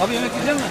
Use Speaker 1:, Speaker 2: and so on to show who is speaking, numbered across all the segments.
Speaker 1: Abi yemek yiyecek misin?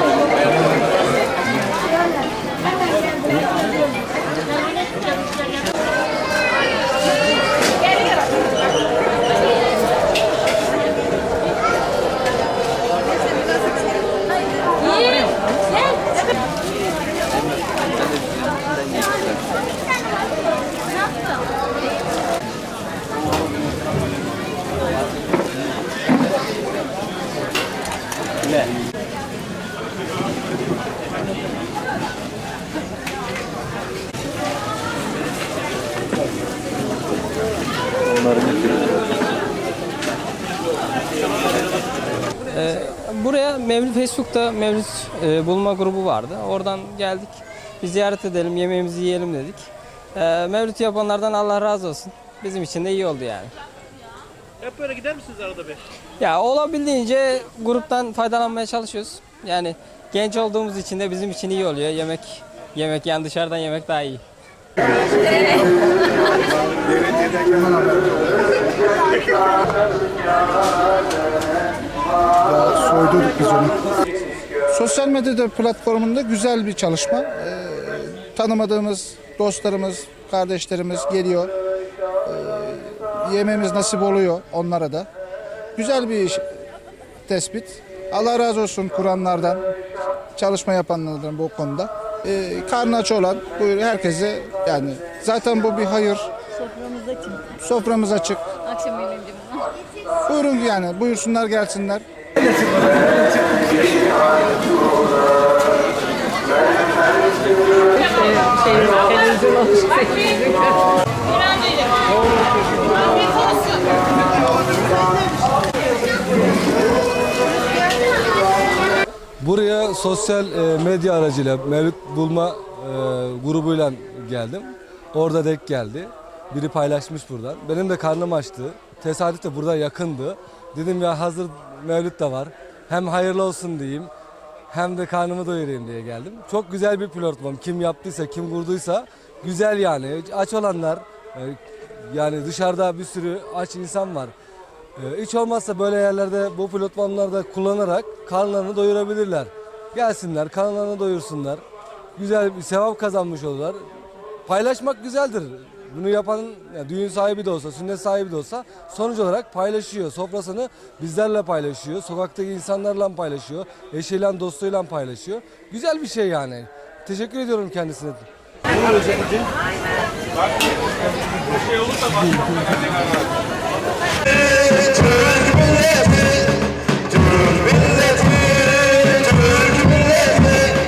Speaker 2: Buraya Mevlüt Facebook'ta Mevlüt e, bulma grubu vardı. Oradan geldik. Bir ziyaret edelim, yemeğimizi yiyelim dedik. E, Mevlüt yapanlardan Allah razı olsun. Bizim için de iyi oldu yani.
Speaker 3: Hep böyle gider misiniz arada bir?
Speaker 2: Ya olabildiğince gruptan faydalanmaya çalışıyoruz. Yani genç olduğumuz için de bizim için iyi oluyor. Yemek yemek yani dışarıdan yemek daha iyi.
Speaker 4: Soydurduk biz onu. Sosyal medyada platformunda güzel bir çalışma. Ee, tanımadığımız dostlarımız, kardeşlerimiz geliyor. Ee, yememiz nasip oluyor onlara da. Güzel bir iş, tespit. Allah razı olsun Kur'anlardan, çalışma yapanlardan bu konuda. Ee, karnı aç olan buyur herkese yani zaten bu bir hayır.
Speaker 5: Soframız açın.
Speaker 4: Soframız açık. Buyurun yani buyursunlar gelsinler.
Speaker 6: Buraya sosyal e, medya aracıyla Mevlüt Bulma e, grubuyla geldim. Orada denk geldi. Biri paylaşmış buradan. Benim de karnım açtı. Tesadüf de burada yakındı. Dedim ya hazır Mevlüt de var. Hem hayırlı olsun diyeyim. Hem de karnımı doyurayım diye geldim. Çok güzel bir platform. Kim yaptıysa, kim kurduysa güzel yani. Aç olanlar, e, yani dışarıda bir sürü aç insan var. Ee, Hiç olmazsa böyle yerlerde bu platformlarda kullanarak karnlarını doyurabilirler. Gelsinler, karnlarını doyursunlar. Güzel bir sevap kazanmış olurlar. Paylaşmak güzeldir. Bunu yapanın yani düğün sahibi de olsa, sünnet sahibi de olsa sonuç olarak paylaşıyor. Sofrasını bizlerle paylaşıyor. Sokaktaki insanlarla paylaşıyor. Eşiyle, dostuyla paylaşıyor. Güzel bir şey yani. Teşekkür ediyorum kendisine.
Speaker 3: Şey olursa.